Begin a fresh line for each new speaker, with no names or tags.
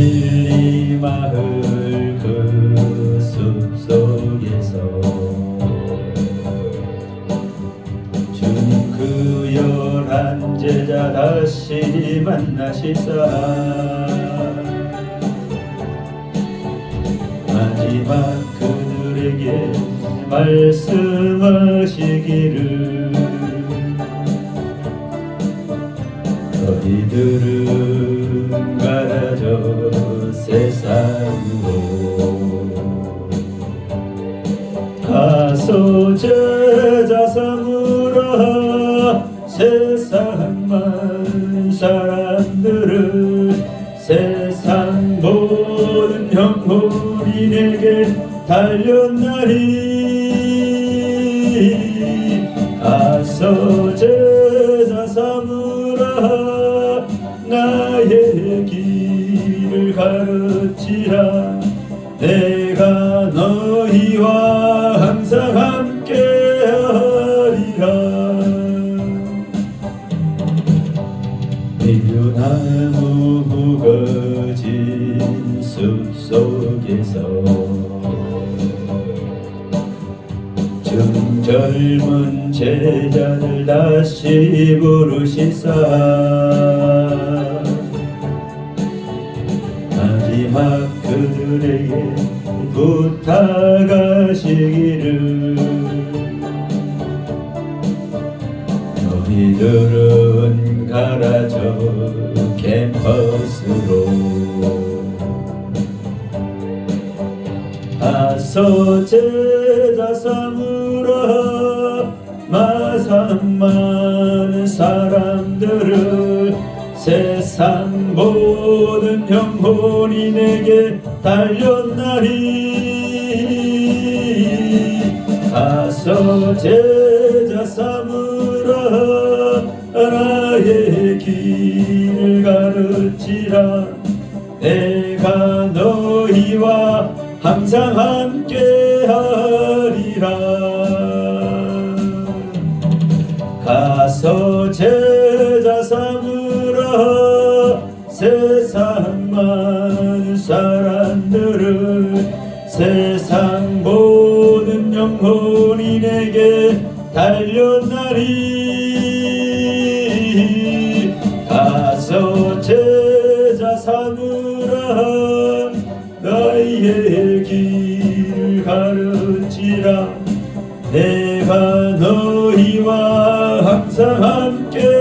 진리 마을 그 숲속에서 주님 그 열한 제자 다시 만나시사 마지막 그들에게 말씀하시기를 너희들은 가라져 세상으로. 가서 제자 삼으라 세상만 사람들을 세상 모든 내게 달렸나니. 가서 제 가르치라 내가 너희와 항상 함께 하리라. 밀류나무 거진 숲속에서 좀 젊은 제자들 다시 부르시사 마지막 그들에게 부탁하시기를. 너희들은 가라져 캠퍼스로 가서 제자 삼으라 마산 많은 사람들을 세상 모든 영혼이 내게 달렸나니 가서 제자 삼으라 나의 길을 가르치라. 내가 너희와 항상 함께하리라 세상 많은 사람들을 세상 모든 영혼이 내게 달렸나니 가서 제자 삼으라 나의 길을 가르치라. 내가 너희와 항상 함께